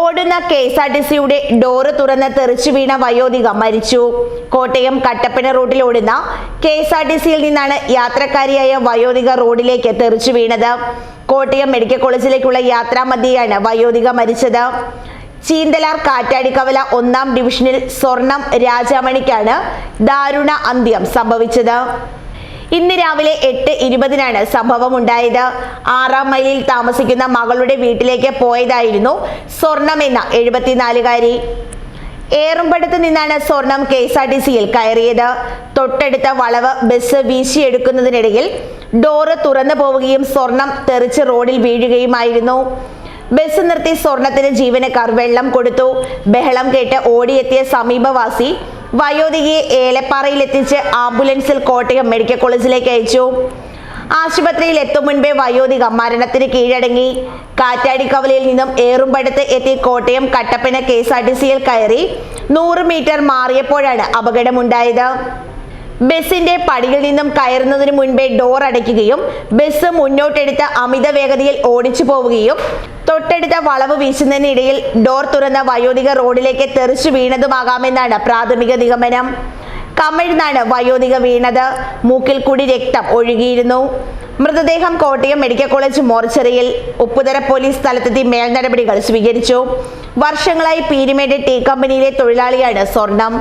ഓടുന്ന K S R T സിയുടെ door തുറന്ന് തെറിച്ചു വീണ വയോധിക മരിച്ചു. കോട്ടയം കട്ടപ്പന റൂട്ടിൽ ഓടുന്ന കെ എസ് ആർ ടി സിയിൽ നിന്നാണ് യാത്രക്കാരിയായ വയോധിക റോഡിലേക്ക് തെറിച്ചു വീണത്. കോട്ടയം മെഡിക്കൽ കോളേജിലേക്കുള്ള യാത്രാമധ്യയാണ് വയോധിക മരിച്ചത്. ചീന്തലാർ കാറ്റാടിക്കവല ഒന്നാം ഡിവിഷനിൽ സ്വർണം രാജാമണിക്കാണ് ദാരുണ അന്ത്യം സംഭവിച്ചത്. ഇന്ന് രാവിലെ എട്ട് ഇരുപതിനാണ് സംഭവം ഉണ്ടായത് ആറാം മൈലിൽ താമസിക്കുന്ന മകളുടെ വീട്ടിലേക്ക് പോയതായിരുന്നു സ്വർണം എന്ന എഴുപത്തിനാലുകാരി. ഏറുംപടത്ത് നിന്നാണ് സ്വർണം കെ എസ് ആർ ടി സിയിൽ കയറിയത്. തൊട്ടടുത്ത വളവ് ബസ് വീശിയെടുക്കുന്നതിനിടയിൽ ഡോറ് തുറന്നു പോവുകയും സ്വർണം തെറിച്ച് റോഡിൽ വീഴുകയുമായിരുന്നു. ബസ് നിർത്തി സ്വർണത്തിന് ജീവനക്കാർ വെള്ളം കൊടുത്തു. ബഹളം കേട്ട് ഓടിയെത്തിയ സമീപവാസി വയോധികയെ ഏലപ്പാറയിൽ എത്തിച്ച് ആംബുലൻസിൽ കോട്ടയം മെഡിക്കൽ കോളേജിലേക്ക് അയച്ചു. ആശുപത്രിയിൽ എത്തും മുൻപേ വയോധിക മരണത്തിന് കീഴടങ്ങി. കാറ്റാടിക്കവലയിൽ നിന്നും ഏറുംപടുത്ത് എത്തി Kottayam Kattappana K S R T സിയിൽ കയറി നൂറ് മീറ്റർ മാറിയപ്പോഴാണ് അപകടമുണ്ടായത്. ബസിന്റെ പടിയിൽ നിന്നും കയറുന്നതിന് മുൻപേ ഡോർ അടയ്ക്കുകയും ബസ് മുന്നോട്ടെടുത്ത് അമിത വേഗതയിൽ ഓടിച്ചു പോവുകയും തൊട്ടടുത്ത വളവ് വീശുന്നതിനിടയിൽ ഡോർ തുറന്ന വയോധിക റോഡിലേക്ക് തെറിച്ചു വീണതുമാകാമെന്നാണ് പ്രാഥമിക നിഗമനം. കമിഴ്ന്നാണ് വയോധിക വീണത് മൂക്കിൽ കൂടി രക്തം ഒഴുകിയിരുന്നു. മൃതദേഹം കോട്ടയം മെഡിക്കൽ കോളേജ് മോർച്ചറിയിൽ ഉപ്പുതര പോലീസ് സ്ഥലത്തെത്തി മേൽനടപടികൾ സ്വീകരിച്ചു. വർഷങ്ങളായി പീരിമേട് ടീ കമ്പനിയിലെ തൊഴിലാളിയാണ് സ്വർണം.